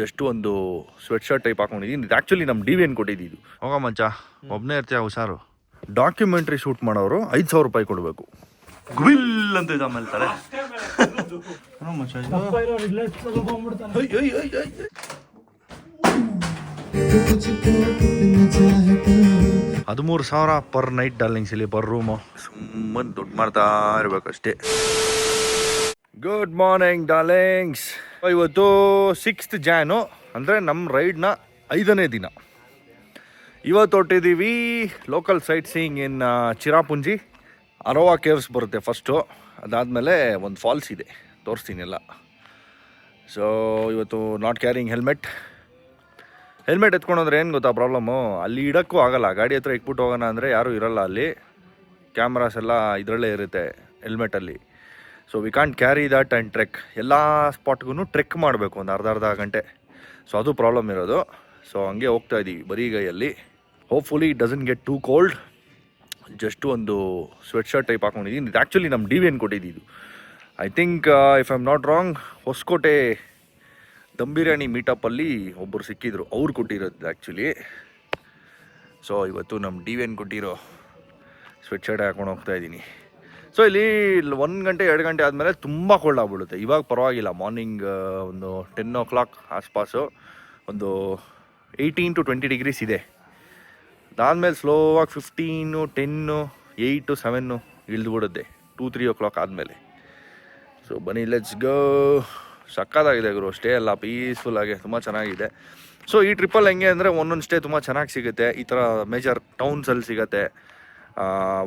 Just ಒಂದು sweat shirt type ಹಾಕೊಂಡಿದ್ದೀನಿ ಇದು ಆ್ಯಕ್ಚುಲಿ ನಮ್ಮ ಡಿ ವಿ ಏನು ಕೊಟ್ಟಿದ್ದು ಹೋಗ ಮಂಚ ಒಬ್ಬನೇ ಇರ್ತೀಯ ಹುಷಾರು. ಡಾಕ್ಯುಮೆಂಟ್ರಿ ಶೂಟ್ ಮಾಡೋರು ಐದು ಸಾವಿರ ರೂಪಾಯಿ ಕೊಡಬೇಕು. ಗುಬಿಲ್ ಅಂತ ಇದೆ ಆಮೇಲೆ ತಲೆ. ಹದಿಮೂರು ಸಾವಿರ ಪರ್ ನೈಟ್ ಡಾರ್ಲಿಂಗ್ಸ್ ಇಲ್ಲಿ ಪರ್ ರೂಮು. ಸುಮ್ಮನೆ ದುಡ್ಡು ಮಾಡ್ತಾ ಇರ್ಬೇಕಷ್ಟೇ. ಗುಡ್ ಮಾರ್ನಿಂಗ್ ಡಾರ್ಲಿಂಗ್ಸ್ ಇವತ್ತು ಸಿಕ್ಸ್ತ್ ಜ್ಯಾನು ಅಂದರೆ ನಮ್ಮ ರೈಡ್ನ ಐದನೇ ದಿನ. ಇವತ್ತು ಹೊಟ್ಟಿದ್ದೀವಿ local sightseeing in Cherrapunji. Arwah caves ಬರುತ್ತೆ ಫಸ್ಟು ಅದಾದಮೇಲೆ ಒಂದು ಫಾಲ್ಸ್ ಇದೆ. ತೋರಿಸ್ತೀನಿ ಎಲ್ಲ. ಸೊ ಇವತ್ತು ನಾಟ್ ಕ್ಯಾರಿಂಗ್ ಹೆಲ್ಮೆಟ್ ಹೆಲ್ಮೆಟ್ ಎತ್ಕೊಂಡೋದ್ರೆ ಏನು ಗೊತ್ತಾ ಪ್ರಾಬ್ಲಮ್ಮು ಅಲ್ಲಿ ಇಡೋಕ್ಕೂ ಆಗಲ್ಲ. ಗಾಡಿ ಹತ್ರ ಇಟ್ಬಿಟ್ಟು ಹೋಗೋಣ ಅಂದರೆ ಯಾರೂ ಇರಲ್ಲ ಅಲ್ಲಿ. ಕ್ಯಾಮ್ರಾಸ್ ಎಲ್ಲ ಇದರಲ್ಲೇ ಇರುತ್ತೆ ಹೆಲ್ಮೆಟಲ್ಲಿ so we can't carry that and trek ಎಲ್ಲ ಸ್ಪಾಟ್ಗೂ ಟ್ರೆಕ್ ಮಾಡಬೇಕು, ಒಂದು ಅರ್ಧ ಅರ್ಧ ಗಂಟೆ. ಸೊ ಅದು ಪ್ರಾಬ್ಲಮ್ ಇರೋದು. ಸೊ ಹಂಗೆ ಹೋಗ್ತಾ ಇದ್ದೀವಿ ಬರೀಗೈಯಲ್ಲಿ. Hopefully it doesn't get too cold just ಒಂದು ಸ್ವೆಟ್ ಶರ್ಟ್ ಟೈಪ್ ಹಾಕೊಂಡಿದ್ದೀನಿ ಇದು ಆ್ಯಕ್ಚುಲಿ ನಮ್ಮ ಡಿ ವಿ ಎನ್ ಕೊಟ್ಟಿದ್ದು I think if I am not wrong Hosakote dum biryani ಮೀಟಪ್ಪಲ್ಲಿ ಒಬ್ಬರು ಸಿಕ್ಕಿದ್ರು. ಅವ್ರು ಕೊಟ್ಟಿರೋದು ಆ್ಯಕ್ಚುಲಿ ಸೊ ಇವತ್ತು ನಮ್ಮ ಡಿ ವಿ ಎನ್ ಕೊಟ್ಟಿರೋ ಸ್ವೆಟ್ ಶರ್ಟ್ ಹಾಕೊಂಡು ಹೋಗ್ತಾ ಇದ್ದೀನಿ ಸೊ ಇಲ್ಲಿ ಒಂದು ಗಂಟೆ, ಎರಡು ಗಂಟೆ ಆದಮೇಲೆ ತುಂಬ ಕೋಲ್ಡ್ ಆಗ್ಬಿಡುತ್ತೆ. ಇವಾಗ ಪರವಾಗಿಲ್ಲ. ಮಾರ್ನಿಂಗ್ ಒಂದು ಟೆನ್ ಓ ಕ್ಲಾಕ್ ಆಸ್ಪಾಸು ಒಂದು ಏಯ್ಟೀನ್ ಟು ಟ್ವೆಂಟಿ ಡಿಗ್ರೀಸ್ ಇದೆ. ಅದಾದಮೇಲೆ ಸ್ಲೋವಾಗಿ ಫಿಫ್ಟೀನು ಟೆನ್ನು ಏಯ್ಟು ಸೆವೆನ್ನು ಇಳಿದು ಬಿಡುತ್ತೆ ಟೂ ತ್ರೀ ಓ ಕ್ಲಾಕ್ ಆದಮೇಲೆ. ಸೊ ಬನ್ನಿ ಲೆಟ್ಸ್ ಗೋ ಸಕ್ಕತ್ತಾಗಿದೆ ಗುರು. ಸ್ಟೇ ಎಲ್ಲ ಪೀಸ್ಫುಲ್ ಆಗಿ, ತುಂಬ ಚೆನ್ನಾಗಿದೆ. ಸೊ ಈ ಟ್ರಿಪ್ಪಲ್ಲಿ ಹೆಂಗೆ ಅಂದರೆ ಒಂದೊಂದು ಸ್ಟೇ ತುಂಬ ಚೆನ್ನಾಗಿ ಸಿಗುತ್ತೆ. ಈ ಥರ ಮೇಜರ್ ಟೌನ್ಸಲ್ಲಿ ಸಿಗುತ್ತೆ.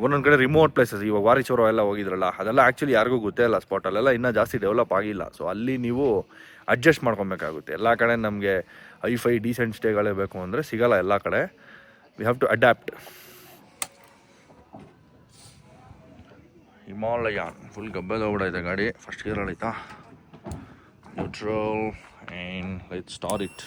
ಒಂದೊಂದು ಕಡೆ ರಿಮೋಟ್ ಪ್ಲೇಸಸ್ ಇವಾಗ ವಾರಿಚೋರ ಎಲ್ಲ ಹೋಗಿದ್ರಲ್ಲ, ಅದೆಲ್ಲ ಆ್ಯಕ್ಚುಲಿ ಯಾರಿಗೂ ಗೊತ್ತೇ ಇಲ್ಲ ಸ್ಪಾಟಲ್ಲೆಲ್ಲ ಇನ್ನೂ ಜಾಸ್ತಿ ಡೆವಲಪ್ ಆಗಿಲ್ಲ. ಸೊ ಅಲ್ಲಿ ನೀವು ಅಡ್ಜಸ್ಟ್ ಮಾಡ್ಕೊಬೇಕಾಗುತ್ತೆ. ಎಲ್ಲ ಕಡೆ ನಮಗೆ ಐ ಫೈ ಡೀಸೆಂಟ್ ಸ್ಟೇಗಳೇ ಬೇಕು ಅಂದರೆ ಸಿಗಲ್ಲ ಎಲ್ಲ ಕಡೆ. We have to adapt Himalayan full ಗಬ್ಬೆದ ಇದೆ ಗಾಡಿ. ಫಸ್ಟ್ ಗೇರಲ್ಲಿ ಐತಾ neutral and let start it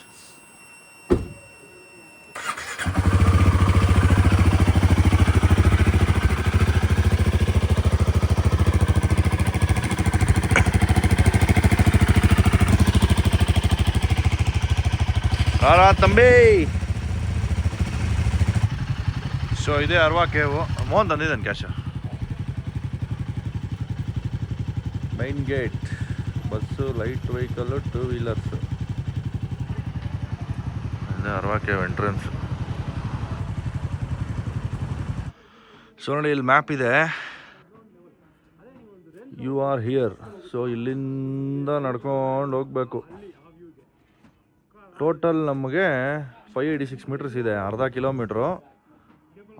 Thambi. So ಇದೇ Arwah cave. Mohan ತಂದಿದ್ದಾನೆ cash main gate bus light vehicle two wheelers ಇದೇ ಅರ್ವಾ ಕೇವ್ ಎಂಟ್ರೆನ್ಸ್ ಸೊ ನೋಡಿ, ಇಲ್ಲಿ ಮ್ಯಾಪ್ ಇದೆ. ಯು ಆರ್ ಹಿಯರ್ ಸೊ ಇಲ್ಲಿಂದ ನಡ್ಕೊಂಡು ಹೋಗ್ಬೇಕು. ಟೋಟಲ್ ನಮಗೆ ಫೈವ್ ಏಯ್ಟಿ ಸಿಕ್ಸ್ ಮೀಟರ್ಸ್ ಇದೆ, ಅರ್ಧ ಕಿಲೋಮೀಟ್ರು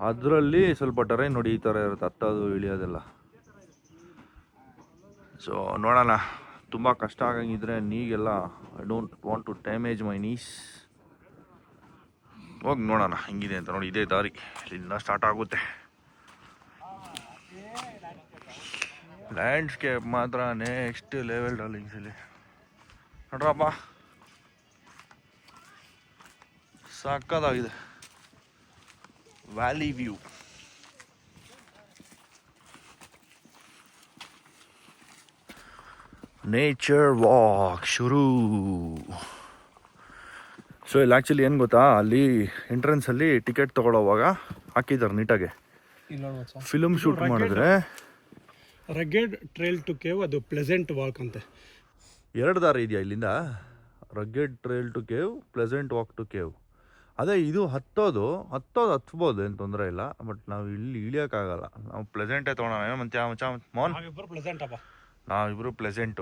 ಅದರಲ್ಲಿ ಸ್ವಲ್ಪ ಟರೈನ್ ನೋಡಿ ಈ ಥರ ಇರುತ್ತೆ, ಹತ್ತೋದು ಇಳಿಯೋದೆಲ್ಲ. ಸೊ ನೋಡೋಣ. ತುಂಬ ಕಷ್ಟ ಆಗಂಗಿದ್ರೆ ನೀಗೆಲ್ಲ I don't want to damage my knees ಹೋಗಿ ನೋಡೋಣ, ಹಿಂಗಿದೆ ಅಂತ ನೋಡಿ, ಇದೇ ದಾರಿ. ಇಲ್ಲಿಂದ ಸ್ಟಾರ್ಟ್ ಆಗುತ್ತೆ. ಲ್ಯಾಂಡ್ಸ್ಕೇಪ್ ಮಾತ್ರ ನೆಕ್ಸ್ಟ್ ಲೆವೆಲ್ ಡಾಲಿಂಗ್ಸಲ್ಲಿ ನೋಡ್ರಪ್ಪ. ಸಕ್ಕದಾಗಿದೆ ವ್ಯಾಲಿ ವ್ಯೂ ನೇಚರ್ ವಾಕ್ ಶುರು. ಸೊ ಇಲ್ಲಿ ಆ್ಯಕ್ಚುಲಿ ಏನು ಗೊತ್ತಾ? ಅಲ್ಲಿ ಎಂಟ್ರೆನ್ಸಲ್ಲಿ ಟಿಕೆಟ್ ತೊಗೊಳ್ಳೋವಾಗ ಹಾಕಿದ್ದಾರೆ ನೀಟಾಗೆ. ಫಿಲ್ಮ್ ಶೂಟ್ ಮಾಡಿದ್ರೆ. ರಗ್ಗೆಡ್ ಟ್ರೈಲ್ ಟು ಕೇವ್ ಅದು ಪ್ಲೆಸೆಂಟ್ ವಾಕ್ ಅಂತೆ. ಎರಡು ದಾರಿ ಇದೆಯಾ ಇಲ್ಲಿಂದ? Rugged trail to cave pleasant walk to cave ಅದೇ ಇದು ಹತ್ತೋದು ಹತ್ತೋದು ಹತ್ಬೋದು ಏನು ತೊಂದರೆ ಇಲ್ಲ. ಬಟ್ ನಾವು ಇಲ್ಲಿ ಇಳಿಯೋಕ್ಕಾಗಲ್ಲ. ನಾವು ಪ್ಲೆಸೆಂಟೇ ತೊಗೊಳೋಣ ಏನೋ ಮಂತ್ಯ ಮಚ್ಚ ಮೋನ್. ನಾವಿಬ್ರು ಪ್ಲೆಸೆಂಟ್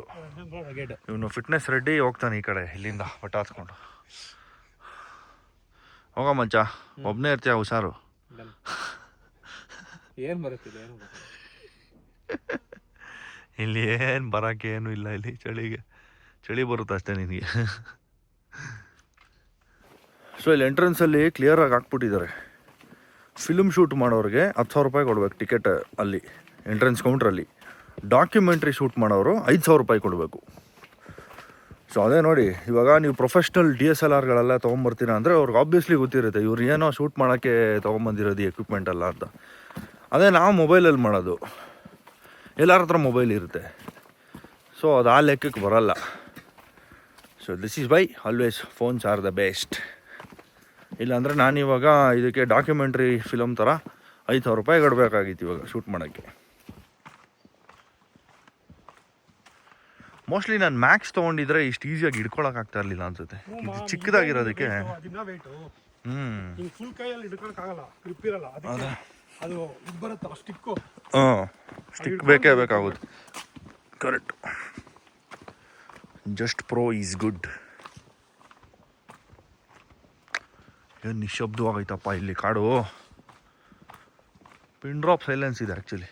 ಇವನು ಫಿಟ್ನೆಸ್ ರೆಡಿ ಹೋಗ್ತಾನೆ ಈ ಕಡೆ ಇಲ್ಲಿಂದ ಬಟ್ ಹಾಸ್ಕೊಂಡು ಹೋಗ ಮಂಚ. ಒಬ್ಬನೇ ಇರ್ತೀಯ ಹುಷಾರು. ಏನು ಬರುತ್ತಿಲ್ಲ ಏನು ಇಲ್ಲಿ ಏನು ಬರೋಕ್ಕೆ ಏನು ಇಲ್ಲ ಇಲ್ಲಿ ಚಳಿಗೆ. ಚಳಿ ಬರುತ್ತೆ ಅಷ್ಟೇ ನಿನಗೆ. ಸೊ ಇಲ್ಲಿ ಎಂಟ್ರೆನ್ಸಲ್ಲಿ ಕ್ಲಿಯರಾಗಿ ಹಾಕ್ಬಿಟ್ಟಿದ್ದಾರೆ. ಫಿಲ್ಮ್ ಶೂಟ್ ಮಾಡೋರಿಗೆ ಹತ್ತು ಸಾವಿರ ರೂಪಾಯಿ ಕೊಡಬೇಕು ಟಿಕೆಟ್ ಅಲ್ಲಿ ಎಂಟ್ರೆನ್ಸ್ ಕೌಂಟ್ರಲ್ಲಿ ಡಾಕ್ಯುಮೆಂಟ್ರಿ ಶೂಟ್ ಮಾಡೋರು ಐದು ಸಾವಿರ ರೂಪಾಯಿ ಕೊಡಬೇಕು. ಸೊ ಅದೇ ನೋಡಿ, ಇವಾಗ ನೀವು ಪ್ರೊಫೆಷ್ನಲ್ ಡಿ ಎಸ್ ಎಲ್ ಆರ್ಗಳೆಲ್ಲ ತೊಗೊಂಬರ್ತೀರಾ ಅಂದರೆ ಅವ್ರಿಗೆ ಆಬ್ವಿಯಸ್ಲಿ ಗೊತ್ತಿರುತ್ತೆ, ಇವ್ರು ಏನೋ ಶೂಟ್ ಮಾಡೋಕ್ಕೆ ತೊಗೊಂಬಂದಿರೋದು ಎಕ್ವಿಪ್ಮೆಂಟ್ ಅಲ್ಲ ಅಂತ. ಅದೇ ನಾವು ಮೊಬೈಲಲ್ಲಿ ಮಾಡೋದು. ಎಲ್ಲರ ಹತ್ರ ಮೊಬೈಲ್ ಇರುತ್ತೆ. ಸೊ ಅದು ಆ ಲೆಕ್ಕಕ್ಕೆ ಬರಲ್ಲ. So this is by always phones are the best ಇಲ್ಲಾಂದರೆ ನಾನಿವಾಗ ಇದಕ್ಕೆ ಡಾಕ್ಯುಮೆಂಟ್ರಿ ಫಿಲಮ್ ಥರ ಐದು ಸಾವಿರ ರೂಪಾಯಿ ಕೊಡಬೇಕಾಗಿತ್ತು ಇವಾಗ ಶೂಟ್ ಮಾಡೋಕ್ಕೆ. ಮೋಸ್ಟ್ಲಿ ನಾನು ಮ್ಯಾಕ್ಸ್ ತೊಗೊಂಡಿದ್ರೆ ಇಷ್ಟು ಈಸಿಯಾಗಿ ಹಿಡ್ಕೊಳಕ್ ಆಗ್ತಾ ಇರಲಿಲ್ಲ ಅನ್ಸುತ್ತೆ. ಇದು ಚಿಕ್ಕದಾಗಿರೋದಕ್ಕೆ. ಹ್ಞೂ ಸ್ಟಿಕ್ ಬೇಕೇ ಬೇಕಾಗುತ್ತೆ. Correct just pro is good ಏನು ನಿಶಬ್ದವಾಗೈತಪ್ಪ ಇಲ್ಲಿ ಕಾಡು. ಪಿನ್ ಡ್ರಾಪ್ ಸೈಲೆನ್ಸ್ ಇದೆ ಆ್ಯಕ್ಚುಲಿ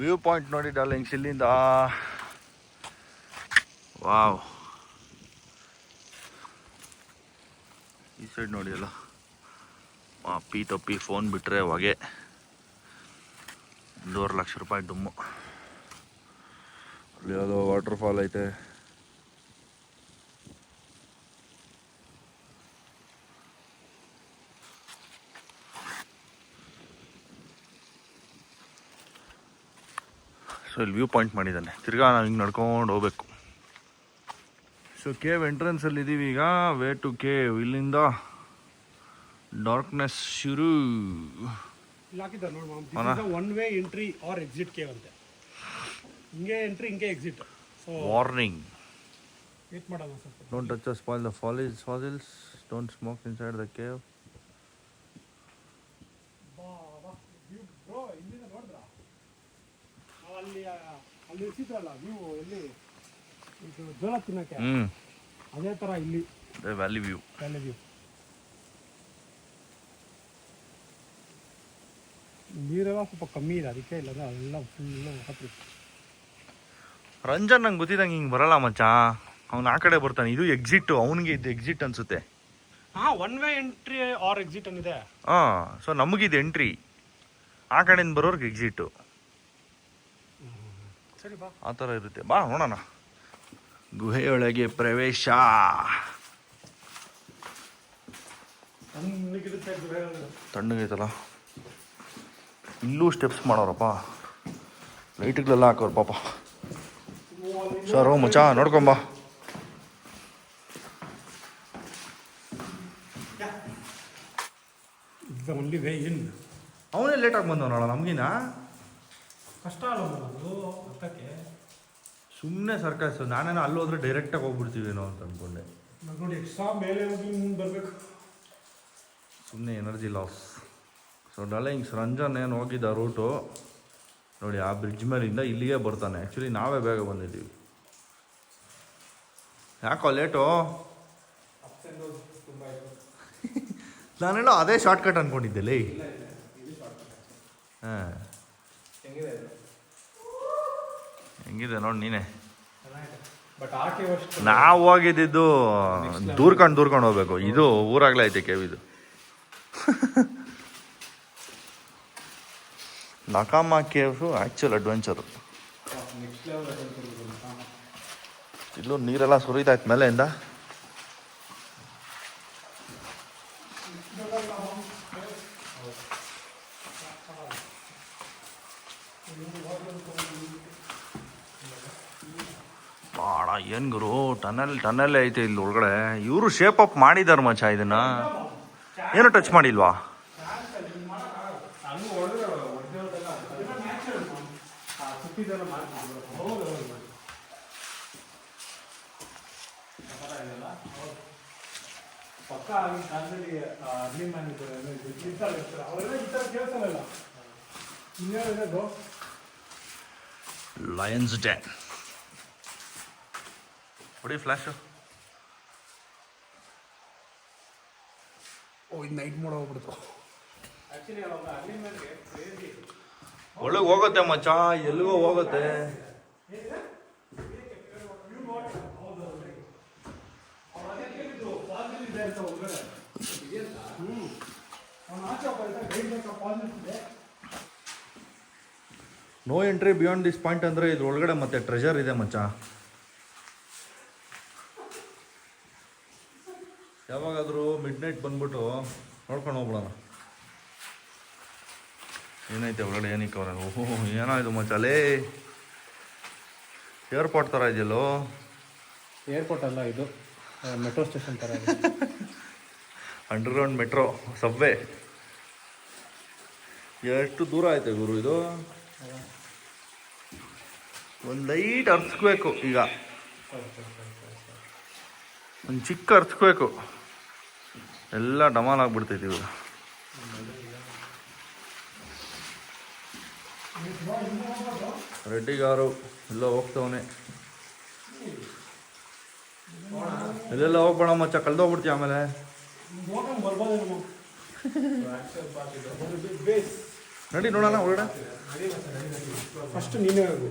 ವ್ಯೂ ಪಾಯಿಂಟ್ ನೋಡಿ ಡಾರ್ಲಿಂಗ್ಸ್ ಇಲ್ಲಿಂದ. ವಾವ್ ಈ ಸೈಡ್ ನೋಡಿ ಅಲ್ಲ. ಪಿ ತಪ್ಪಿ ಫೋನ್ ಬಿಟ್ಟರೆ ಹೊಗೆ ಒಂದೂವರೆ ಲಕ್ಷ ರೂಪಾಯಿ ಡುಮ್ಮು ಅಲ್ಲಿ ಯಾವುದೋ ವಾಟರ್ ಫಾಲ್ ಐತೆ. ಸೊ ಇಲ್ಲಿ ವ್ಯೂ ಪಾಯಿಂಟ್ ಮಾಡಿದ್ದಾನೆ. ತಿರ್ಗಾ ನಾವು ಹಿಂಗೆ ನಡ್ಕೊಂಡು ಹೋಗ್ಬೇಕು. ಸೊ ಕೇವ್ ಎಂಟ್ರೆನ್ಸಲ್ಲಿ ಇದ್ದೀವಿ ಈಗ. ವೇ ಟು ಕೇವ್ ಇಲ್ಲಿಂದ ಡಾರ್ಕ್ನೆಸ್ ಶುರು. One way entry or exit cave ಅಂತೆ. ಹಿಂಗೆ ಎಂಟ್ರಿ ಹಿಂಗೆ ಎಕ್ಸಿಟ್ ಸೊ ವಾರ್ನಿಂಗ್ ಮಾಡೋಣ don't touch us or fossils the fossils don't smoke inside inside the cave. Bro ಇಲ್ಲಿಂದ ನೋಡಿದ್ರಾ ನಾವು ಅಲ್ಲಿ ಆ, ಅಲ್ಲಿ ಇರ್ಸಿದ್ರಲ್ಲ ವ್ಯೂ ಎಲ್ಲಿ ಇದು ಜೋಳ ತಿನ್ನಕ್ಕೆ. ಅದೇ ಥರ ಇಲ್ಲಿ. valley view. ವ್ಯಾಲಿ ವ್ಯೂ ನೀರೆಲ್ಲ ಸ್ವಲ್ಪ ಕಮ್ಮಿ ಇದೆ ಅದಕ್ಕೆ ಇಲ್ಲ ಎಲ್ಲ ಫುಲ್ಲು ಹತ್ರಿ ರಂಜನ್ ನಂಗೆ ಗೊತ್ತಿದ್ದಂಗೆ ಹಿಂಗೆ ಬರಲ್ಲ ಮಚ್ಚ. ಅವ್ನು ಆ ಕಡೆ ಬರ್ತಾನೆ. ಇದು ಎಕ್ಸಿಟ್ ಅವನಿಗೆ ಇದು ಎಕ್ಸಿಟ್ ಅನ್ಸುತ್ತೆ. ಹಾಂ one way entry or exit ಅನ್ನಿದೆ ಹಾಂ ಸೊ ನಮಗಿದು ಎಂಟ್ರಿ ಆ ಕಡೆಯಿಂದ ಬರೋರ್ಗೆ ಎಕ್ಸಿಟು ಆ ಥರ ಇರುತ್ತೆ. ಬಾ ನೋಡೋಣ. ಗುಹೆಯೊಳಗೆ ಪ್ರವೇಶ. ತಣ್ಣಗೈತಲ್ಲ ಇಲ್ಲೂ ಸ್ಟೆಪ್ಸ್ ಮಾಡೋರಪ್ಪ. ಲೈಟ್ಗಳೆಲ್ಲ ಹಾಕೋರು ಪಾಪ. ಸರ್ ಓ ಮಚ್ಚ ನೋಡ್ಕೊಂಬಾ ಅವನೇ ಲೇಟಾಗಿ ಬಂದವನಲ್ಲ ನಮಗಿನ ಕಷ್ಟ ಅಲ್ಲ ಸುಮ್ಮನೆ ಸರ್ಕಸ್. ನಾನೇನೋ ಅಲ್ಲಿ ಹೋದ್ರೆ ಡೈರೆಕ್ಟಾಗಿ ಹೋಗ್ಬಿಡ್ತೀವೇನೋ ಅಂತ ಅಂದ್ಕೊಂಡೆ ನೋಡಿ ಎಕ್ಸ್ಟ್ರಾ ಮೇಲೆ ಹೋಗಿ ಮುಂದೆ ಬರಬೇಕು. ಸುಮ್ಮನೆ energy loss so darlings Ranjan ಏನು ಹೋಗಿದ್ದ ರೂಟು ನೋಡಿ ಆ ಬ್ರಿಡ್ಜ್ ಮೇಲಿಂದ ಇಲ್ಲಿಗೆ ಬರ್ತಾನೆ. ಆ್ಯಕ್ಚುಲಿ ನಾವೇ ಬೇಗ ಬಂದಿದ್ದೀವಿ. ಯಾಕೋ ಲೇಟು ನಾನೇನೋ ಅದೇ ಶಾರ್ಟ್ಕಟ್ ಅಂದ್ಕೊಂಡಿದ್ದೆ ಲೇ. ಹಾಂ. ಹೆಂಗಿದೆ ನೋಡಿ ನೀನೆ. ನಾವು ಹೋಗಿದ್ದು ದೂರ್ಕೊಂಡು ದೂರ್ಕೊಂಡು ಹೋಗ್ಬೇಕು. ಇದು ಊರಾಗ್ಲೇ ಐತೆ ಕೆವಿದು ನಕಾಮ ಕೇವ್ಸು ಆ್ಯಕ್ಚುಲ್ ಅಡ್ವೆಂಚರು ಲೆವೆಲ್ ಇಲ್ಲೂ ನೀರೆಲ್ಲ ಸುರಿತಾಯ್ತು ಮೇಲೆಯಿಂದ ಏನ್ ಗುರು ಟನಲ್ ಟನಲ್ ಐತೆ ಇಲ್ಲಿ ಒಳಗಡೆ. ಇವರು ಶೇಪ್ ಅಪ್ ಮಾಡಿದಾರ ಮಚ್ಚ ಇದನ್ನ. ಏನು ಟಚ್ ಮಾಡಿಲ್ವಾ? ಲಯನ್ಸ್ ಹೊಡೆದ್ರೆ ಹೊಡೆದಿರೋದೆಲ್ಲ ಸುತ್ತಿದ್ದೆಲ್ಲ ಮಾಡ್ತಿದ್ರು ಹೌದು ಹೌದು ಪಕ್ಕ ಆಗಿನ ಕಾಲದಲ್ಲಿ ಅರ್ಲಿ ಮ್ಯಾನ್ ಇರ್ತಾರೆ ಅವರೆಲ್ಲ ಈ ಥರ ಕೇಳ್ಸಲ್ಲ ಇನ್ನೇನಿದೆ ಲಯನ್ಸ್ ಡ್ಯಾನ್ ಹೊಡಿ ಫ್ಲ್ಯಾಶು ಓ ಇದು ನೈಟ್ ಮೋಡ್ ಹೋಗ್ಬಿಡ್ತು ಒಳಗೆ ಹೋಗುತ್ತೆ ಮಚ್ಚ ಎಲ್ಲಿಗೋ ಹೋಗುತ್ತೆ. No entry beyond this point ಅಂದ್ರೆ ಇದ್ರ ಒಳಗಡೆ ಮತ್ತೆ ಟ್ರೆಜರ್ ಇದೆ ಮಚ್ಚ. ಮಿಡ್ ನೈಟ್ ಬಂದ್ಬಿಟ್ಟು ನೋಡ್ಕೊಂಡು ಹೋಗ್ಬಿಡೋಣ. ಏನೈತೆ ಒಳಗಡೆ ಏನಕ್ಕೆ ಅವ್ರ ಓಹೋ ಏನೋ ಇದು ಏರ್ಪೋರ್ಟ್ ಥರ ಇದೆಯಲ್ಲೋ? ಏರ್ಪೋರ್ಟ್ ಅಲ್ಲ ಇದು ಮೆಟ್ರೋ ಸ್ಟೇಷನ್ ಥರ ಇದೆ. ಅಂಡರ್ಗ್ರೌಂಡ್ ಮೆಟ್ರೋ ಸಬ್ವೆ ಎಷ್ಟು ದೂರ ಆಯ್ತು ಗುರು ಇದು? ಒಂದು ಲೈಟ್ ಅರ್ಸ್ಬೇಕು ಈಗ. ಒಂದು ಚಿಕ್ಕ ಅರ್ಸ್ಬೇಕು ಎಲ್ಲ ಡಮಾಲ್ ಆಗ್ಬಿಡ್ತೈತಿ ಇವಾಗ. ರೆಡ್ಡಿಗಾರು ಎಲ್ಲ ಹೋಗ್ತವನೆ. ಎಲ್ಲೆಲ್ಲ ಹೋಗ್ಬೇಡ ಮಚ್ಚ ಕಳ್ದೋಗ್ಬಿಡ್ತೀವಿ ಆಮೇಲೆ? ನಡಿ ನೋಡೋಣ ಒಳಗಡೆ. ಫಸ್ಟ್ ನೀನೇ ಹೋಗು.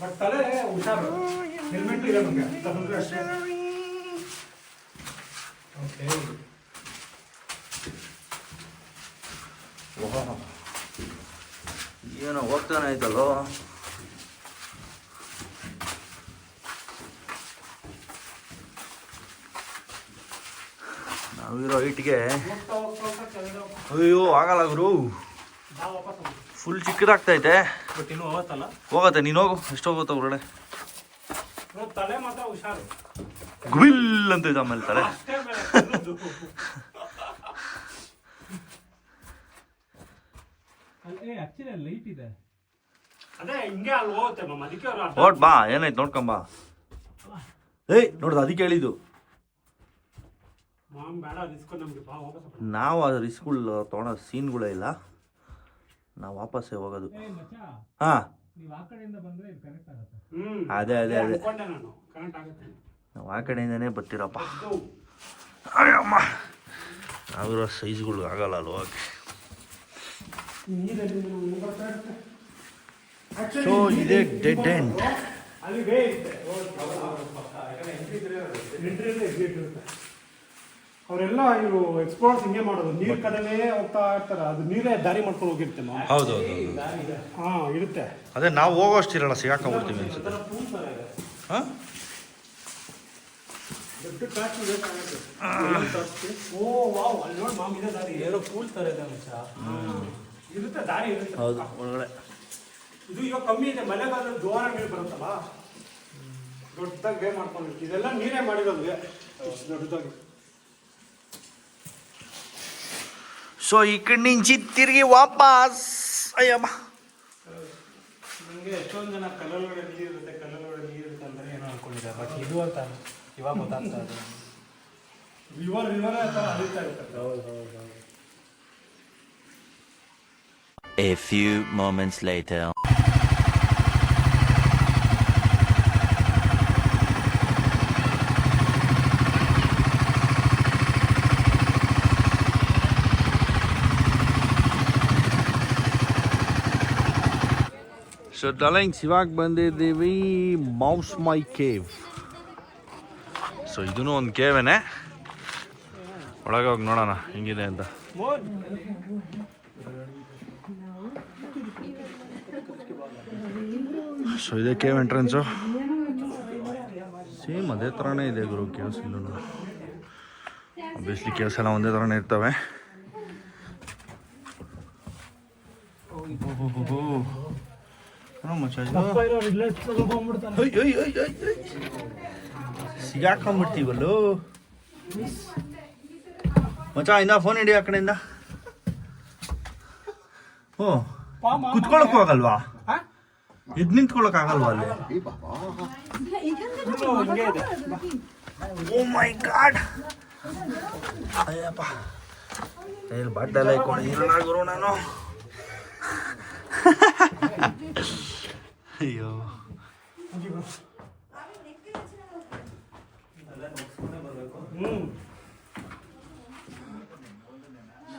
ಬಟ್ ತಲೆ ಹುಷಾರು. ಹೆಲ್ಮೆಟ್ ಇಲ್ಲ ನಮಗೆ. ಅಷ್ಟೇ. ಓಕೆ ಏನೋ ಹೋಗ್ತಾನೆ ಆಯ್ತಲ್ಲೋ ನಾವಿರೋ ಹೈಟ್ಗೆ ಅಯ್ಯೋ ಆಗಲ್ಲ ಗುರು. ಫುಲ್ ಚಿಕ್ಕದಾಗ್ತೈತೆ ಬಟ್ ಇನ್ನೂ ಹೋಗತ್ತಲ್ಲ? ಹೋಗತ್ತೆ ನೀನು ಹೋಗು. ಎಷ್ಟು ಹೋಗುತ್ತೆ ಹೊರಗಡೆ ತಲೆ ಮಾತ್ರ ಹುಷಾರು. ಗುಬಿಲ್ ಅಂತ ಇದ್ದ ಆಮೇಲೆ ತಲೆ. ಓಟ್ ಬಾ ಏನಾಯ್ತು ನೋಡ್ಕೊಂಬಾ ಏಯ್ ನೋಡ್ದು ಅದಕ್ಕೆ ಹೇಳಿದ್ದು. ಮಾಮ್ ಬೇಡ ಅದು ಇಸ್ಕೊಂಡು ಬಾ ವಾಪಸ್ ನಾವು ಅದು ರಿಸ್ಕ್ಗಳು ತೊಗೊಳೋ ಸೀನ್ಗಳೇ ಇಲ್ಲ. ನಾವು ವಾಪಸ್ಸೇ ಹೋಗೋದು. ಹಾಂ. ನೀವು ಆ ಕಡೆಯಿಂದ ಬಂದ್ರೆ ಇದು ಆಗುತ್ತೆ. ಹ್ಮ್. ಅದೇ ಅದೇ ಅದೇ. ನಾವು ಆ ಕಡೆಯಿಂದನೇ ಬರ್ತೀರಪ್ಪ. ಅಯ್ಯಮ್ಮ ನಾವಿರೋ ಸೈಜ್ಗಳು ಆಗಲ್ಲ ಅಲ್ವಾ ಸೊ ಇದೇ ಡೆಡ್ ಇರುತ್ತೆ. ಅವರೆಲ್ಲ ಇವರು ಎಕ್ಸ್ಪ್ಲೋರ್ಸ್ ಹಿಂಗೆ ಮಾಡೋದು. ನೀರ್ ಕಡೆನೇ ಹೋಗ್ತಾ ಇರ್ತಾರೆ. ಅದು ನೀರೇ ದಾರಿ ಮಾಡ್ಕೊಂಡು ಹೋಗಿರುತ್ತೆ ನಾವು ಹೌದು ಹೌದು ಹಾ ಇರುತ್ತೆ. ಅದೇ ನಾವು ಹೋಗೋಷ್ಟಿರಲ್ಲ ಸಿಗಾಕೊಂಡ್ಬಿಡ್ತೀವಿ ಅನ್ಸುತ್ತೆ ಹಾಂ? ದೊಡ್ಡ ಟ್ರ್ಯಾಕ್ ಇದೆ ಓ ವಾವ್ ಅಲ್ಲಿ ನೋಡಿ ಮಾಮ್ ಇದೆ ದಾರಿ. ಏನೋ ಪೂಲ್ ತರ ಇದೆ ಮಚ್ಚ ಇರುತ್ತೆ ದಾರಿ ಇರುತ್ತೆ. ಹೌದು ಒಳಗಡೆ. ಇದು ಇವಾಗ ಕಮ್ಮಿ ಇದೆ ಮಳೆಗಾಲದಲ್ಲಿ ಜೋರ ನೀರು ಬರುತ್ತಲ್ಲ ದೊಡ್ಡದಾಗಿ ವೇ ಮಾಡ್ಕೊಂಡಿರ್ತೀವಿ ಇದೆಲ್ಲ ನೀರೇ ಮಾಡಿರೋದು. ವೇ ದೊಡ್ಡದಾಗಿ. ಸೊ ಈ ಕಡೆ ನಿಂಚಿ ತಿರುಗಿ ವಾಪಸ್. ಅಯ್ಯಮ್ಮ. ನನಗೆ ಎಷ್ಟೊಂದು ಜನ ಕಲ್ಲೊಳಗಡೆ ನೀರು ಇರುತ್ತೆ ಕಲ್ಲೊಳಗಡೆ ನೀರು ಇರುತ್ತೆ ಅಂದ್ರೆ ಏನೋ ಅನ್ಕೊಂಡಿದ್ದಾರೆ. ಬಟ್ ಇದು ಅಂತ ಇವಾಗ ಗೊತ್ತಾಗ್ತಾ ಇದೆ ರಿವರ್ ರಿವರ್ ಥರ ಹರಿತಾ ಇರುತ್ತೆ ಹೌದು ಹೌದು ಹೌದು A few moments later. So ಡಲೈನ್ಸ್ ಇವಾಗ ಬಂದಿದ್ದೀವಿ ಮೌಸ್ ಮೈ ಕೇವ್ ಸೊ ಇದೂ ಒಂದು ಕೇವೇನೆ. ಒಳಗೆ ಹೋಗಿ ನೋಡೋಣ ಹೆಂಗಿದೆ ಅಂತ. ಸೊ ಇದೆ ಕೇವ್ ಎಂಟ್ರೆನ್ಸು. ಸೇಮ್ ಅದೇ ಥರನೇ ಇದೆ ಗುರು ಕೇವ್ಸ್ ಇಲ್ಲೂ ಅಬ್ವಿಯಸ್ಲಿ ಕೇವ್ಸ್ ಎಲ್ಲ ಒಂದೇ ಥರನೇ ಇರ್ತವೆ. ಮಚ್ಚ ಇದು? ಮಚಾ ಇಂದ ಫೋನ್ ಹಿಡಿ ಆ ಕಡೆಯಿಂದ. ಓ, ಕುತ್ಕೊಳಕ್ಕೂ ಆಗಲ್ವಾ? ಎದ್ ನಿಂತ್ಕೊಳಕ್ ಆಗಲ್ವಾ ಅಲ್ಲಿ? Oh my god! ಅಯ್ಯಪ್ಪ. ಇಲ್ಲಿ ಬಟ್ಟೆಲ್ಲ ಇಟ್ಕೊಂಡಿರಲ್ಲ ಗುರು ನಾನು? ಅಯ್ಯೋ.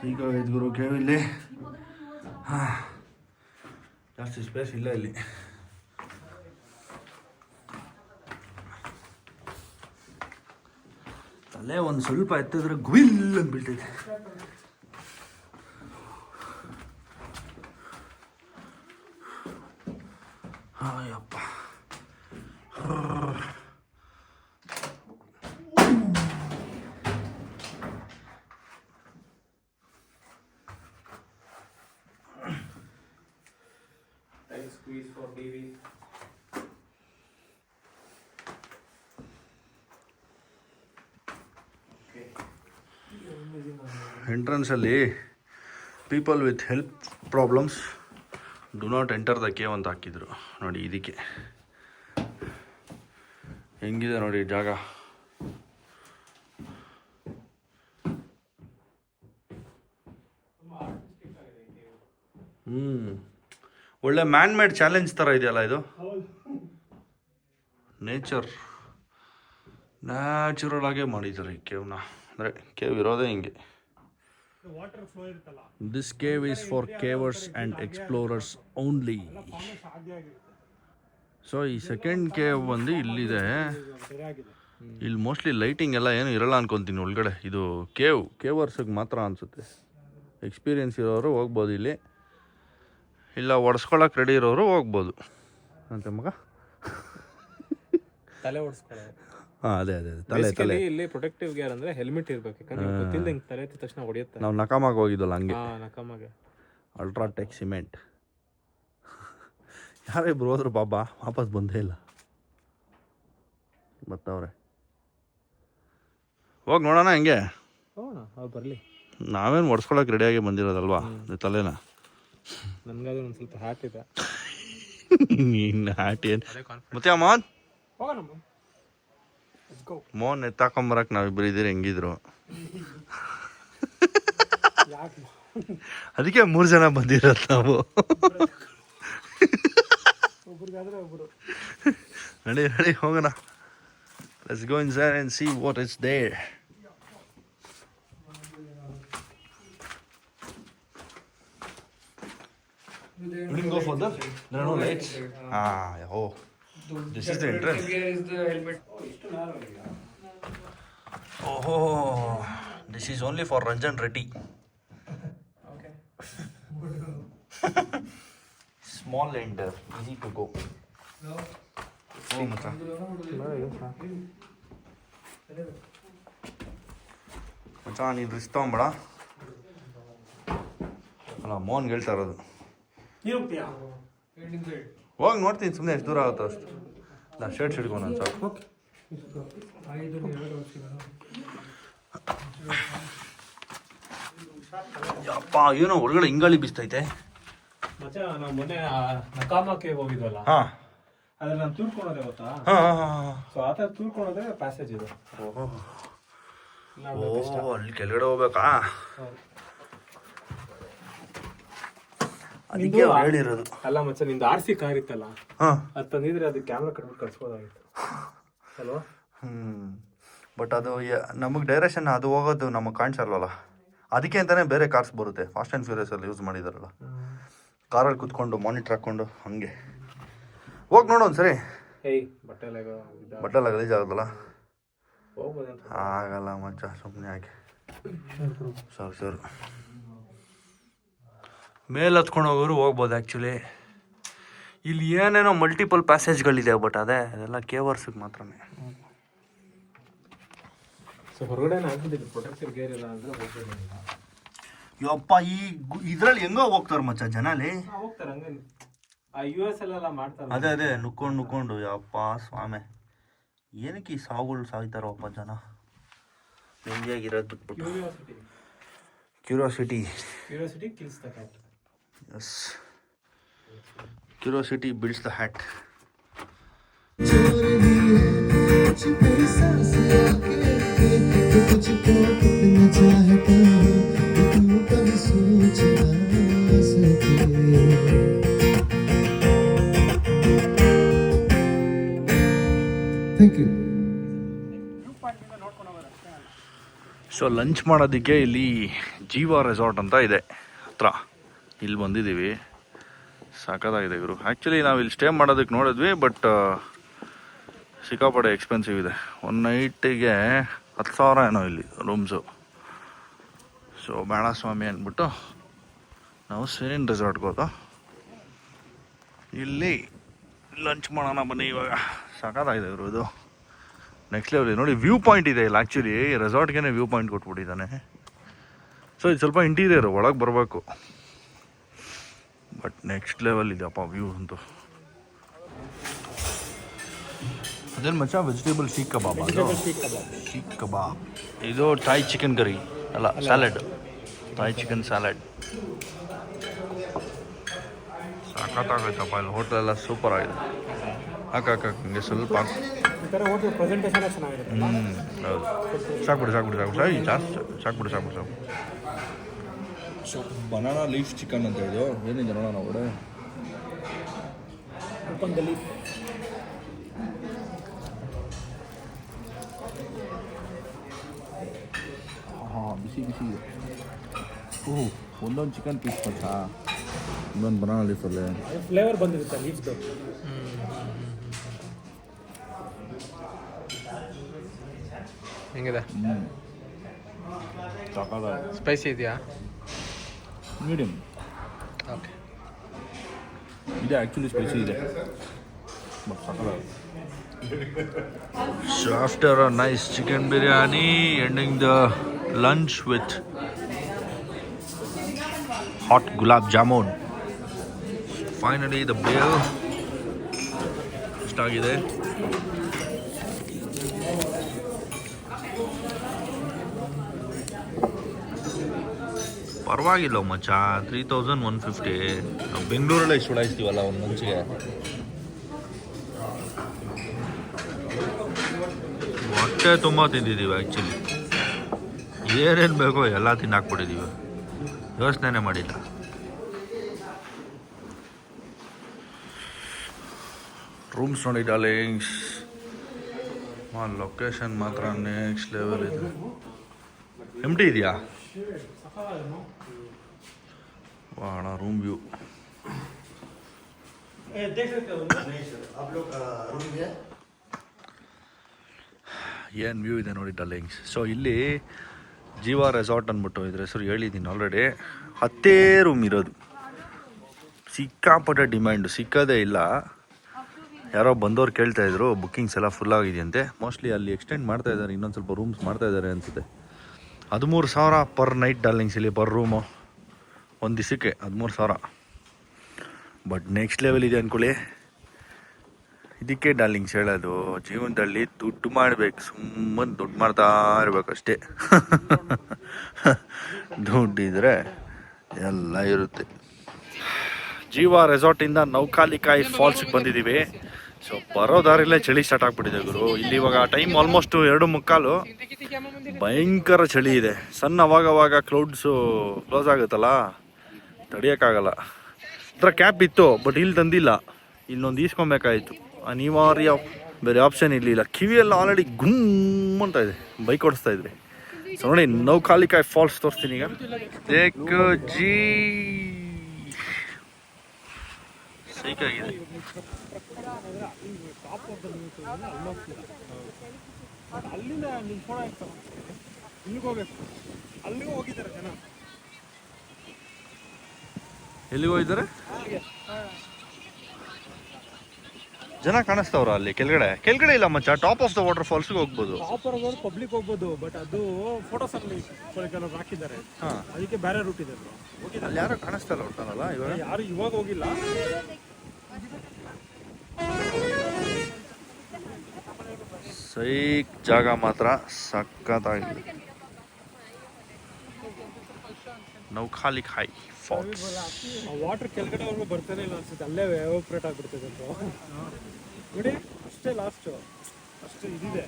ಈಗ ಗುರು ಕೇವ್ ಇಲ್ಲಿ. ಹಾ. ಜಾಸ್ತಿ ಸ್ಪೇಸ್ ಇಲ್ಲ ಇಲ್ಲಿ. ತಲೆ ಒಂದು ಸ್ವಲ್ಪ ಎತ್ತಿದ್ರೆ ಗುವಿಲ್ ಅಂತ ಬೀಳ್ತೈತೆ. ಅಯ್ಯಪ್ಪ ಎಂಟ್ರೆನ್ಸಲ್ಲಿ people with health problems do not enter the cave ಅಂತ ಹಾಕಿದ್ರು. ನೋಡಿ, ಇದಕ್ಕೆ. ಹೆಂಗಿದೆ ನೋಡಿ ಜಾಗ. ಹ್ಞೂ ಒಳ್ಳೆ ಮ್ಯಾನ್ ಮೇಡ್ ಚಾಲೆಂಜ್ ಥರ ಇದೆಯಲ್ಲ ಇದು? ನೇಚರ್ ನ್ಯಾಚುರಲ್ ಆಗೇ ಮಾಡಿದ್ದಾರೆ ಈ ಕೇವ್ನ ಅಂದರೆ ಕೇವ್ ಇರೋದೇ ಹಿಂಗೆ. This cave is for cavers and explorers only so ಈ ಸೆಕೆಂಡ್ ಕೇವ್ ಬಂದು ಇಲ್ಲಿದೆ. ಇಲ್ಲಿ ಮೋಸ್ಟ್ಲಿ ಲೈಟಿಂಗ್ ಎಲ್ಲ ಏನು ಇರಲ್ಲ ಅನ್ಕೊತೀನಿ ಒಳಗಡೆ. ಇದು ಕೇವ್ ಕೇವರ್ಸಿಗೆ ಮಾತ್ರ ಅನಿಸುತ್ತೆ. ಎಕ್ಸ್ಪೀರಿಯನ್ಸ್ ಇರೋರು ಹೋಗ್ಬೋದು ಇಲ್ಲಿ. ಇಲ್ಲ ಒಡ್ಸ್ಕೊಳಕ್ಕೆ ರೆಡಿ ಇರೋರು ಹೋಗ್ಬೋದು. ಅಂತೆ ಮಗ? ತಲೆ ಓಡಿಸ್ಕೊಳ್ಳೋ ಹಾಂ ಅದೇ ಅದೇ ಅದೇ. ತಲೆ ತಲೆ. ಇಲ್ಲಿ ಪ್ರೊಟೆಕ್ಟಿವ್ ಗೇರ್ ಅಂದ್ರೆ ಹೆಲ್ಮೆಟ್ ಇರ್ಬೇಕು. ಯಾಕಂದ್ರೆ ಗೊತ್ತಿಲ್ಲ ಹಿಂಗ್ ತಲೆ ಎತ್ತಿದ ತಕ್ಷಣ ಹೊಡೆಯುತ್ತೆ. ನಾವು ನಕಾಮಾಗಿ ಹೋಗಿದ್ದಲ್ಲ ಹಂಗೆ. ಹಾ ನಕಮ್ಮಗೆ ಅಲ್ಟ್ರಾಟೆಕ್ ಸಿಮೆಂಟ್ ಯಾರಿಬ್ರು ಹೋದ್ರು ಬಾಬಾ ವಾಪಸ್ ಬಂದೇ ಇಲ್ಲ. ಬತ್ತವ್ರೆ. ಹೋಗಿ ನೋಡೋಣ ಹೆಂಗೆ? ಹೋಗೋಣ ಅವ್ರು ಬರ್ಲಿ. ನಾವೇನು ಒಡ್ಸ್ಕೊಳಕ್ಕೆ ರೆಡಿಯಾಗಿ ಬಂದಿರೋದಲ್ವಾ? ಈ ತಲೆನ? ನನ್ಗಾದ್ರೂ ಒಂದು ಸ್ವಲ್ಪ ಹ್ಯಾಟ್ ಇದೆ. ನೀನು ಹ್ಯಾಟ್ ಏನು? ಮತ್ತೆ ಅಮ್ಮ ಹೋಗೋಣ ಗೋ ಮೋಹನ್ ಎತ್ತಾಕೊಂಬರಕ್ಕೆ ನಾವಿಬ್ಬರು ಇದ್ದೀರಿ ಹೆಂಗಿದ್ರು ಯಾಕೆ ಅದಕ್ಕೆ ಮೂರು ಜನ ಬಂದಿರೋದು ನಾವು ನಡಿ ನಡಿ ಹೋಗೋಣ let's go in sir and see what is there didn't go further? There are no lights? Ah, oh. This is the entrance. Oh, this is only for Ranjan Reddy. Small and uh, easy to go. Oh, ಮಚ್ಚ. ಮಚ್ಚ ನೀನು risk ತಗೊಂಬೇಡ ಅಲ್ಲ ಮೋಹನ್ ಹೇಳ್ತಾ ಇರೋದು ನೀನು ಹೋಗ್ತೀಯಾ ಹೋಗಿ ನೋಡ್ತೀನಿ ಸುಮ್ಮನೆ ಎಷ್ಟು ದೂರ ಆಗುತ್ತೋ ಅಷ್ಟು. ನಾ ಶರ್ಟ್ ಹಿಡ್ಕೊಂಡು ನಾನು ಸಾಕು ಯಪ್ಪ ಏನೋ ಒಳಗಡೆ ಹಿಂಗಾಳಿ ಬಿಸ್ತೈತೆ. ಮತ್ತೆ ನಾವು ಮೊನ್ನೆ ನಕಾಮಕ್ಕೆ ಹೋಗಿದ್ವಲ್ಲ? ಹಾಂ. ಅದ್ರಲ್ಲಿ ನಾನು ತೂರ್ಕೊಳೋದೆ ಗೊತ್ತಾ? ಹಾಂ ಹಾಂ ಸೊ ಆ ಥರ ತೂರ್ಕೊಳೋದೇ ಪ್ಯಾಸೇಜ್ ಇದೆ. ಓಹೋ. ಇಲ್ಲ ಅಂದ್ರೆ ಕಷ್ಟ. ಓ ಅಲ್ಲಿ ಕೆಳಗಡೆ ಹೋಗ್ಬೇಕಾ ಹೌದು. ಅದಕ್ಕೆ ಅವ್ರು ಹೇಳಿರೋದು. ಅಲ್ಲ ಮಚ್ಚ ನಿಂದು ಆರ್ ಸಿ ಕಾರ್ ಇತ್ತಲ್ಲ? ಹಾಂ. ಅದು ತಂದಿದ್ರೆ ಅದು ಕ್ಯಾಮ್ರಾ ಕಟ್ಬಿಟ್ಟು ಕಳ್ಸ್ಬೋದಾಗಿತ್ತು. ಅಲ್ವಾ? ಹ್ಞೂ ಬಟ್ ಅದು ನಮಗೆ ಡೈರೆಕ್ಷನ್ ಅದು ಹೋಗೋದು ನಮಗೆ ಕಾಣಿಸಲ್ವಲ್ಲ? ಅದಕ್ಕೆ ಅಂತಲೇ ಬೇರೆ ಕಾರ್ಸ್ ಬರುತ್ತೆ. ಫಾಸ್ಟ್ ಆ್ಯಂಡ್ ಫ್ಯೂರಿಯಸಲ್ಲಿ ಯೂಸ್ ಮಾಡಿದಾರಲ್ಲ. ಕಾರಲ್ಲಿ ಕುತ್ಕೊಂಡು ಮಾನಿಟ್ರ್ ಹಾಕ್ಕೊಂಡು ಹಾಗೆ. ಹೋಗಿ ನೋಡು ಒಂದ್ಸರಿ. ಏಯ್ ಬಟ್ಟೆಲ್ಲ ಗಲೀಜ್ ಆಗೋದಲ್ಲ ಹೋಗ್ಬೋದಂತ ಆಗಲ್ಲ ಮಚ್ಚ ಸುಮ್ಮನೆ ಯಾಕೆ? ಸರ್ ಸರ್ ಮೇಲೆ ಹತ್ಕೊಂಡು ಹೋಗೋರು ಹೋಗ್ಬೋದು ಆ್ಯಕ್ಚುಲಿ ಇಲ್ಲಿ ಏನೇನೋ ಮಲ್ಟಿಪಲ್ ಪ್ಯಾಸೇಜ್ಗಳಿದೆ ಬಟ್ ಅದೇ ಅದೆಲ್ಲ ಕೇವರ್ಸಿಗೆ ಮಾತ್ರ ಸೊ ಹೊರಗಡೆ ಆಗ್ಬಿಟ್ಟಿದೆ ಪ್ರೊಟೆಕ್ಟಿವ್ ಗೇರ್ ಇಲ್ಲ ಅಂದ್ರೆ ಹೋಗ್ಬೋದು ಯಪ್ಪ ಈ ಇದ್ರಲ್ಲಿ ಹೆಂಗೋ ಹೋಗ್ತಾರೆ ಮಚ್ಚ ಜನಲ್ಲಿ ಹೋಗ್ತಾರೆ ಹಂಗೆ ಆ ಯು ಎಸ್ ಅಲ್ಲೆಲ್ಲ ಮಾಡ್ತಾರೆ. ಅದೇ ಅದೇ ನುಕ್ಕೊಂಡು ನುಕ್ಕೊಂಡು ಯಪ್ಪ ಸ್ವಾಮಿ. ಏನಕ್ಕೆ ಈ ಸಾವುಗಳು ಸಾಯ್ತಾರಪ್ಪ ಜನ? ಹೆಂಗಿಯಾಗಿರೋದು ಬಿಟ್ಬಿಟ್ಟು. Curiosity curiosity kills cat as curiosity builds the hat so lunch ಮಾಡೋದಕ್ಕೆ ಇಲ್ಲಿ ಜೀವ ರೆಸಾರ್ಟ್ ಅಂತ ಇದೆ ಹತ್ರ. ಇಲ್ಲಿ ಬಂದಿದ್ದೀವಿ. ಸಾಕಾಗಿದೆ ಇವರು. ಆ್ಯಕ್ಚುಲಿ ನಾವು ಇಲ್ಲಿ ಸ್ಟೇ ಮಾಡೋದಕ್ಕೆ ನೋಡಿದ್ವಿ ಬಟ್ ಸಿಕ್ಕಾಪಟ್ಟೆ ಎಕ್ಸ್ಪೆನ್ಸಿವ್ ಇದೆ. ಒನ್ ನೈಟಿಗೆ ಹತ್ತು ಸಾವಿರ ಏನೋ ಇಲ್ಲಿ ರೂಮ್ಸು ಸೊ ಸ್ವಾಮಿ ಅಂದ್ಬಿಟ್ಟು ನಾವು ಸೇನ್ ರೆಸಾರ್ಟ್ಗೆ ಹೋದ ಇಲ್ಲಿ ಲಂಚ್ ಮಾಡೋಣ ಬನ್ನಿ ಇವಾಗ. ಸಾಕಾಗಿದೆ ಇವರು ಇದು. ನೆಕ್ಸ್ಟ್ ಲೆವೆಲ್ ನೋಡಿ ವ್ಯೂ ಪಾಯಿಂಟ್ ಇದೆ ಇಲ್ಲ ಆ್ಯಕ್ಚುಲಿ ರೆಸಾರ್ಟ್ಗೆ ವ್ಯೂ ಪಾಯಿಂಟ್ ಕೊಟ್ಬಿಟ್ಟಿದ್ದಾನೆ. ಸೊ ಇದು ಸ್ವಲ್ಪ ಇಂಟೀರಿಯರು ಒಳಗೆ ಬರಬೇಕು. ಬಟ್ ನೆಕ್ಸ್ಟ್ ಲೆವೆಲ್ ಇದೆಯಪ್ಪ ವ್ಯೂ ಅಂತೂ. ಅದೇನು ಮಚ್ಚ ವೆಜಿಟೇಬಲ್ ಶೀಕ್ ಕಬಾಬ್ ಶೀಕ್ ಕಬಾಬ್ ಇದು ಥಾಯ್ ಚಿಕನ್ ಕರಿ ಅಲ್ಲ ಸ್ಯಾಲೆಡ್ ಥಾಯ್ ಚಿಕನ್ ಸ್ಯಾಲೆಡ್ ಸಾಕತ್ತಾಗೈತಪ್ಪ ಇಲ್ಲಿ ಹೋಟ್ಲೆಲ್ಲ ಸೂಪರ್ ಆಗಿದೆ. ಹಾಕಾಕ ಹಾಕ ಹಿಂಗೆ ಸ್ವಲ್ಪ. ಹ್ಞೂ ಹೌದು. ಸಾಕ್ಬಿಡಿ ಸಾಕ್ಬಿಡಿ ಸಾಕು ಸಾಕು ಜಾಸ್ತಿ ಸಾಕ್ಬಿಡಿ ಸಾಕ್ಬಿಡು ಸಾಕು ಸೊ ಬನಾನಾ ಲೀಫ್ ಚಿಕನ್ ಅಂತ ಹೇಳಿದ್ರು. ಏನಿದೆ ನೋಡೋಣ ಒಡೆ ಲೀಫ್ ಹಾಂ ಬಿಸಿ ಬಿಸಿ. ಓ ಓಹ್ ಒಂದೊಂದು ಚಿಕನ್ ಪೀಸ್ ಕೊಟ್ಟಾ ಇನ್ನೊಂದು ಬನಾನಾ ಲೀಫಲ್ಲೇ ಫ್ಲೇವರ್ ಬಂದಿರುತ್ತೆ ಲೀಫ್ದು ಹೆಂಗಿದೆ? ಸ್ಪೈಸಿ ಇದೆಯಾ? ಮೀಡಿಯಮ್ ಓಕೆ ಇದೆ ಆ್ಯಕ್ಚುಲಿ ಸ್ಪೈಸಿ ಇದೆ but ಸಾಕಾಗ So after a nice chicken biryani, ending the lunch with hot gulab jamun. Finally the bill ಎಷ್ಟಾಗಿದೆ ಪರವಾಗಿಲ್ಲ ಮಚ್ಚ. ತ್ರೀ ತೌಸಂಡ್ ಒನ್ ಫಿಫ್ಟಿ ನಾವು ಬೆಂಗಳೂರಲ್ಲೇ ಸುಡಾಯಿಸ್ತೀವಲ್ಲ ಒಂದು ಮುಂಚೆಗೆ. ಹೊಟ್ಟೆ ತುಂಬ ತಿಂದಿದ್ದೀವಿ ಆ್ಯಕ್ಚುಲಿ ಏನೇನು ಬೇಕೋ ಎಲ್ಲ ತಿನ್ನಾಕ್ಬಿಟ್ಟಿದ್ದೀವಿ ಯೋಚನೆ ಮಾಡಿಲ್ಲ. ರೂಮ್ಸ್ ನೋಡಿ ಡಾಲಿಂಗ್ಸ್ ಮಾ ಲೊಕೇಶನ್ ಮಾತ್ರ ನೆಕ್ಸ್ಟ್ ಲೆವೆಲ್ ಇದೆ. ಎಂಟಿ ಇದೆಯಾ? ವಾಣ ರೂಮ್ ವ್ಯೂ ಏನು ವ್ಯೂ ಇದೆ ನೋಡಿ ಡಲ್ಲಿಂಗ್ಸ್ ಸೊ ಇಲ್ಲಿ ಜೀವ ರೆಸಾರ್ಟ್ ಅಂದ್ಬಿಟ್ಟು ಇದ್ರ ಹೆಸರು ಹೇಳಿದ್ದೀನಿ ಆಲ್ರೆಡಿ ಹತ್ತೇ ರೂಮ್ ಇರೋದು. ಸಿಕ್ಕಾಪಟ್ಟೆ ಡಿಮ್ಯಾಂಡು ಸಿಕ್ಕದೇ ಇಲ್ಲ. ಯಾರೋ ಬಂದವ್ರು ಕೇಳ್ತಾ ಇದ್ರು ಬುಕ್ಕಿಂಗ್ಸ್ ಎಲ್ಲ ಫುಲ್ ಆಗಿದೆಯಂತೆ. ಮೋಸ್ಟ್ಲಿ ಅಲ್ಲಿ ಎಕ್ಸ್ಟೆಂಡ್ ಮಾಡ್ತಾ ಇದ್ದಾರೆ ಇನ್ನೊಂದು ಸ್ವಲ್ಪ ರೂಮ್ಸ್ ಮಾಡ್ತಾ ಇದ್ದಾರೆ ಅನಿಸುತ್ತೆ. ಹದಿಮೂರು ಸಾವಿರ ಪರ್ ನೈಟ್ ಡಾರ್ಲಿಂಗ್ಸ್ ಇಲ್ಲಿ ಪರ್ ರೂಮು ಒಂದು ದಿವಸಕ್ಕೆ ಹದಿಮೂರು ಸಾವಿರ. ಬಟ್ ನೆಕ್ಸ್ಟ್ ಲೆವೆಲ್ ಇದೆ ಅಂದ್ಕೊಳ್ಳಿ ಇದಕ್ಕೆ ಡಾರ್ಲಿಂಗ್ಸ್ ಹೇಳೋದು, ಜೀವನದಲ್ಲಿ ದುಡ್ಡು ಮಾಡಬೇಕು, ಸುಮ್ಮನೆ ದುಡ್ಡು ಮಾಡ್ತಾ ಇರಬೇಕಷ್ಟೇ ದುಡ್ಡಿದ್ರೆ ಎಲ್ಲ ಇರುತ್ತೆ. ಜೀವ ರೆಸಾರ್ಟಿಂದ ನೌಕಾಲಿಕಾಯಿ ಫಾಲ್ಸ್ಗೆ ಬಂದಿದ್ದೀವಿ ಸೊ ಬರೋ ದಾರಿಲೇ ಚಳಿ ಸ್ಟಾರ್ಟ್ ಆಗಿಬಿಟ್ಟಿದೆ ಗುರು. ಇಲ್ಲಿ ಇವಾಗ ಟೈಮ್ ಆಲ್ಮೋಸ್ಟ್ ಎರಡು ಮುಕ್ಕಾಲು. ಭಯಂಕರ ಚಳಿ ಇದೆ. ಸಣ್ಣ ಅವಾಗವಾಗ ಅವಾಗ ಕ್ಲೌಡ್ಸು ಕ್ಲೋಸ್ ಆಗುತ್ತಲ್ಲ? ತಡಿಯೋಕ್ಕಾಗಲ್ಲ. ಹತ್ರ ಕ್ಯಾಪ್ ಇತ್ತು ಬಟ್ ಇಲ್ಲಿ ತಂದಿಲ್ಲ. ಇಲ್ಲೊಂದು ಈಸ್ಕೊಬೇಕಾಯಿತು. ಅನಿವಾರ್ಯ ಬೇರೆ ಆಪ್ಷನ್ ಇರಲಿಲ್ಲ. ಕಿವಿಯೆಲ್ಲ ಆಲ್ರೆಡಿ ಗುಮ್ ಅಂತ ಇದೆ. ಬೈಕ್ ಓಡಿಸ್ತಾ ಇದ್ರಿ ಸೊ ನೋಡಿ ನೌಕಾಲಿಕಾಯಿ ಫಾಲ್ಸ್ ತೋರಿಸ್ತೀನಿ ಈಗ. ಜೀ ಸೈಕಾಗಿದೆ ಅಲ್ಲಿಂದ ಇಲ್ಲಿಗೆ ಹೋಗ್ಬೇಕು. ಅಲ್ಲಿಗೂ ಹೋಗಿದ್ದಾರೆ ಜನ. ಎಲ್ಲಿಗೆ ಹೋಗಿದ್ದಾರೆ? ಜನ ಕಾಣಿಸ್ತಾವ್ರ ಅಲ್ಲಿ ಕೆಳಗಡೆ? ಕೆಳಗಡೆ ಇಲ್ಲ ಮಚ್ಚ ಟಾಪ್ ಆಫ್ ದ ವಾಟರ್ ಫಾಲ್ಸ್ಗೆ ಹೋಗ್ಬೋದು. ಪಬ್ಲಿಕ್ ಹೋಗ್ಬೋದು ಬಟ್ ಅದು ಫೋಟೋಸ್ ಅಲ್ಲಿ ಕೆಲವರು ಹಾಕಿದ್ದಾರೆ. ಹಾ. ಅದಕ್ಕೆ ಬೇರೆ ರೂಟ್ ಇದೆ. ಅಲ್ಲಿ ಯಾರು ಕಾಣಿಸ್ತಾ ಇಲ್ಲ ಹೊರ್ತಾನಲ್ಲ ಇವಾಗ ಯಾರು ಇವಾಗ ಹೋಗಿಲ್ಲ. ಸೈಕ್ ಜಾಗ ಮಾತ್ರ ಸಖತ್ತಾಗಿದೆ. ನೌಖಾಲಿ ಹೈ ಫಾಲ್ಸ್ ವಾಟರ್ ಕೆಳಗಡೆ ಅವ್ರಿಗೆ ಬರ್ತಾನೆ ಇಲ್ಲ ಅನ್ಸುತ್ತೆ. ಅಲ್ಲೇ ಎವಾಪ್ರೇಟ್ ಆಗ್ಬಿಡ್ತದೆ ಅಂತ. ನೋಡಿ ಅಷ್ಟೇ ಲಾಸ್ಟ್ ಅಷ್ಟು ಇದಿದೆ.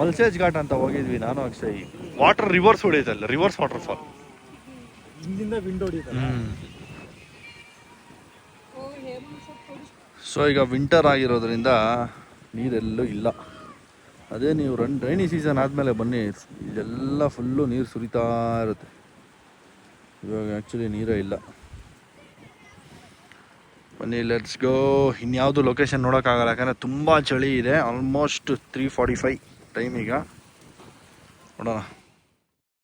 ಮಲ್ಸೇಜ್ ಘಾಟ್ ಅಂತ ಹೋಗಿದ್ವಿ ನಾನು ಅಕ್ಷಯ್. ವಾಟರ್ ರಿವರ್ಸ್ ಹೊಡೆಯುತ್ತಲ್ಲ ರಿವರ್ಸ್ ವಾಟರ್ ಫಾಲ್ ಹಿಂದಿಂದ ವಿಂಡ್ ಹೊಡಿತಾರೆ ಸೊ ಈಗ ವಿಂಟರ್ ಆಗಿರೋದ್ರಿಂದ ನೀರೆಲ್ಲೂ ಇಲ್ಲ. ಅದೇ ನೀವು ರನ್ ರೈನಿ ಸೀಸನ್ ಆದಮೇಲೆ ಬನ್ನಿ, ಇದೆಲ್ಲ ಫುಲ್ಲು ನೀರು ಸುರಿತಾ ಇರುತ್ತೆ. ಇವಾಗ ಆ್ಯಕ್ಚುಲಿ ನೀರೇ ಇಲ್ಲ. ಬನ್ನಿ ಲೆಟ್ಸ್ ಗೋ ಇನ್ಯಾವುದು ಲೊಕೇಶನ್ ನೋಡೋಕ್ಕಾಗಲ್ಲ, ಯಾಕಂದರೆ ತುಂಬ ಚಳಿ ಇದೆ. Almost three forty five time ಈಗ. ನೋಡೋಣ.